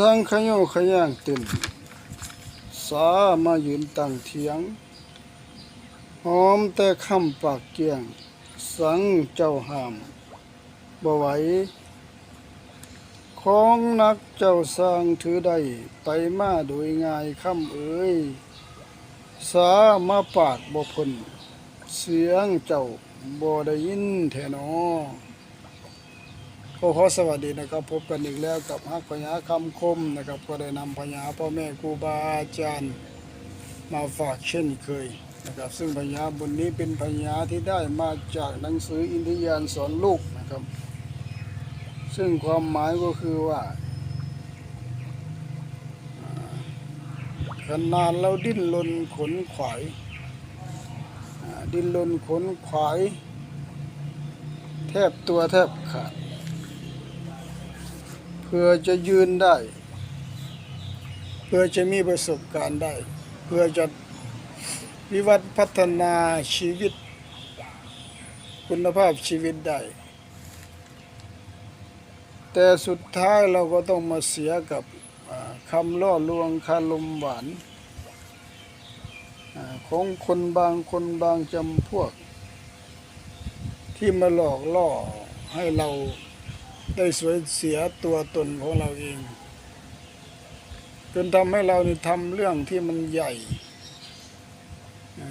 สังขยโยขย่างเตินสามายืนตั้งเถียง หอมแต่คำปากเกียง สังเจ้าหามบ่ไหวของนักเจ้าสร้างถือได้ไปมาโดยง่ายคำเอ้ย สามาปากบ่พ้นเสียงเจ้าบ่ได้ยินแท้หนอ ก็ขอสวัสดีนะครับ พบกันอีกแล้วกับฮักพญาคำคมนะครับ ก็ได้นำพญาพ่อแม่ครูบาอาจารย์มาฝากเช่นเคยนะครับ ซึ่งพญาบนนี้เป็นพญาที่ได้มาจากหนังสืออินทยานสอนลูกนะครับ ซึ่งความหมายก็คือว่าขนาดเราดิ้นรนขนขวายอ่ดิ้นรนขนขวาย แทบตัวแทบขาด เพื่อจะยืนได้ เพื่อจะมีประสบการณ์ได้ เพื่อจะวิวัฒน์พัฒนาชีวิต คุณภาพชีวิตได้ แต่สุดท้ายเราก็ต้องมาเสียกับคำล่อลวงคารมหวานอของคนบางคนบางจำพวก ที่มาหลอกล่อให้เรา ได้สวยเสียตัวตนของเราเอง จนทำให้เรานี่ทำเรื่องที่มันใหญ่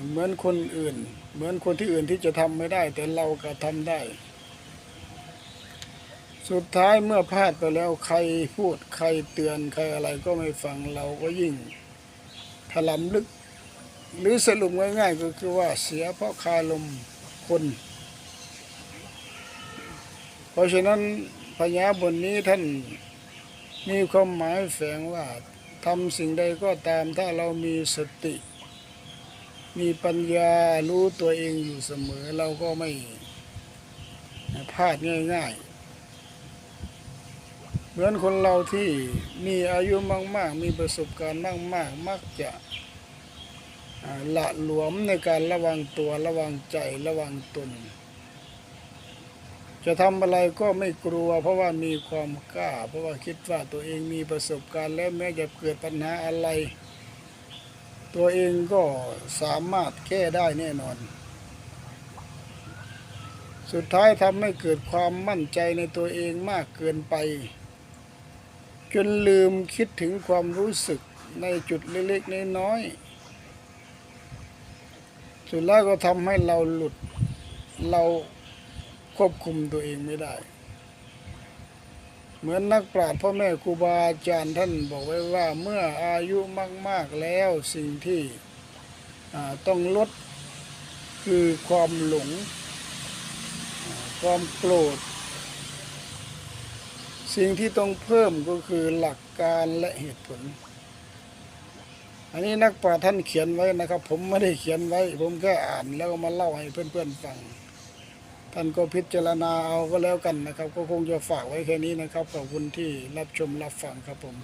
เหมือนคนอื่น เหมือนคนที่อื่นที่จะทำไม่ได้ แต่เราก็ทำได้ สุดท้ายเมื่อพลาดไปแล้วใครพูดใครเตือนใครอะไรก็ไม่ฟังเราก็ยิ่งถลำลึก หรือสรุปง่ายๆก็คือว่าเสียเพราะคารมคน เพราะฉะนั้น พญาบนนี้ท่านมีความหมายแฝงว่าทำสิ่งใดก็ตามถ้าเรามีสติ มีปัญญารู้ตัวเองอยู่เสมอเราก็ไม่พลาดง่ายๆ เหมือนคนเราที่มีอายุมาก ๆ มีประสบการณ์มาก ๆ มักจะละหลวมในการระวังตัวระวังใจระวังตน จะทำอะไรก็ไม่กลัว เพราะว่ามีความกล้า เพราะว่าคิดว่าตัวเองมีประสบการณ์แล้วแม้จะเกิดปัญหาอะไร ตัวเองก็สามารถแก้ได้แน่นอน สุดท้ายทำให้เกิดความมั่นใจในตัวเองมากเกินไป จนลืมคิดถึงความรู้สึกในจุดเล็กๆน้อยๆสุดท้ายก็ทำให้เราหลุดเรา ควบคุมตัวเองไม่ได้ เหมือนนักปราชญ์พ่อแม่ครูบาอาจารย์ท่านบอกไว้ว่าเมื่ออายุมาก ๆแล้วสิ่งที่ต้องลดคือความหลง ความโกรธ สิ่งที่ต้องเพิ่มก็คือหลักการและเหตุผล อันนี้นักปราชญ์ท่านเขียนไว้นะครับ ผมไม่ได้เขียนไว้ ผมแค่อ่านแล้วก็มาเล่าให้เพื่อนๆฟัง ท่านก็พิจารณาเอาก็แล้วกันนะครับ ก็คงจะฝากไว้แค่นี้นะครับขอบคุณที่รับชมรับฟังครับผม